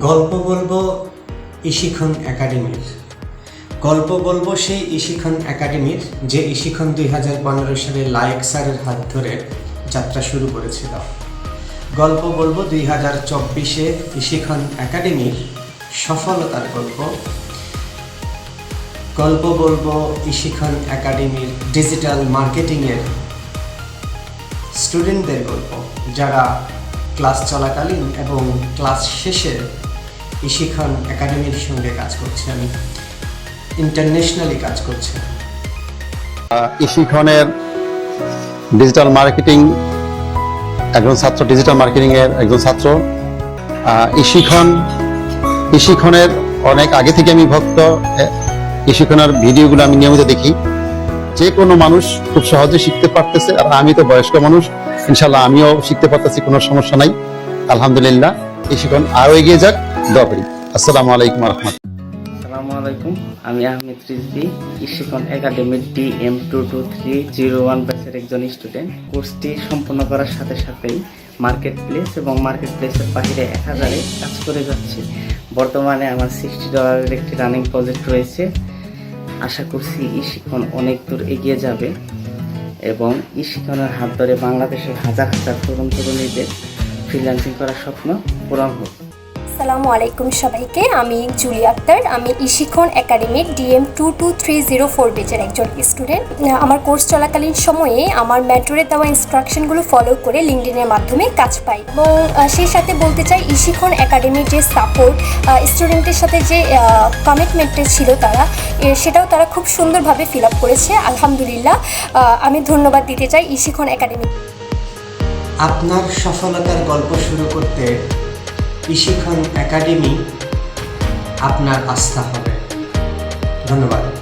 গল্প বলব ইশিখন একাডেমির। গল্প বলব সেই ইশিখন একাডেমির যে ইশিখন দুই হাজার পনেরো সালে লায়েক স্যারের হাত ধরে যাত্রা শুরু করেছিল। গল্প বলব দুই হাজার চব্বিশে ইশিখন একাডেমির সফলতার গল্প। গল্প বলব ইশিখন একাডেমির ডিজিটাল মার্কেটিংয়ের স্টুডেন্টদের গল্প, যারা ক্লাস চলাকালীন এবং ক্লাস শেষে ইশিখন একাডেমির সঙ্গে কাজ করছেন ইন্টারন্যাশনালি কাজ করছেন। ইশিখনের ডিজিটাল মার্কেটিং একজন ছাত্র ডিজিটাল মার্কেটিং এর একজন ছাত্র। আহ, ইশিখন ইশিখনের অনেক আগে থেকে আমি ভক্ত। এ, ইশিখনের ভিডিওগুলো আমি নিয়মিত দেখি। যে কোনো মানুষ খুব সহজে শিখতে পারতেছে আর আমি তো বয়স্ক মানুষ ইনশাল্লাহ আমিও শিখতে পারতেছি, কোনো সমস্যা নাই। আলহামদুলিল্লাহ ইশিখন আরও এগিয়ে যাক, দোয়া করি। আসসালামু আলাইকুম রহমতুল্লাহ। আসসালামু আলাইকুম, আমি আহমেদ রিজভি ইশিকন একাডেমির D M two two three zero one ব্যাচের একজন স্টুডেন্ট। কোর্সটি সম্পন্ন করার সাথে সাথেই মার্কেট প্লেস এবং মার্কেট প্লেসের বাইরে এক হাজারে কাজ করে যাচ্ছি। বর্তমানে আমার সিক্সটি ডলারের একটি রানিং প্রজেক্ট রয়েছে। আশা করছি ইশিকন অনেক দূর এগিয়ে যাবে। এবং ইস্কনের হাত ধরে বাংলাদেশের হাজার হাজার তরুণ তরুণীদের ফ্রিল্যান্সিং করার স্বপ্ন পূরণ হোক। আসসালামু আলাইকুম সবাইকে। আমি জুলি আক্তার। আমি ইশিখন একাডেমির DM two two three zero four বেচের একজন স্টুডেন্ট। আমার কোর্স চলাকালীন সময়ে আমার মেন্টরের দেওয়া ইনস্ট্রাকশনগুলো ফলো করে লিঙ্কডিনের মাধ্যমে কাজ পাই। এবং সেই সাথে বলতে চাই, ইশিখন একাডেমির যে সাপোর্ট স্টুডেন্টের সাথে যে কমিটমেন্টটা ছিল তারা সেটাও তারা খুব সুন্দরভাবে ফিল আপ করেছে। আলহামদুলিল্লাহ আমি ধন্যবাদ দিতে চাই ইশিখন একাডেমি আপনার সফলতার গল্প শুরু করতে ইশিখন একাডেমি আপনার আস্থা হবে। ধন্যবাদ।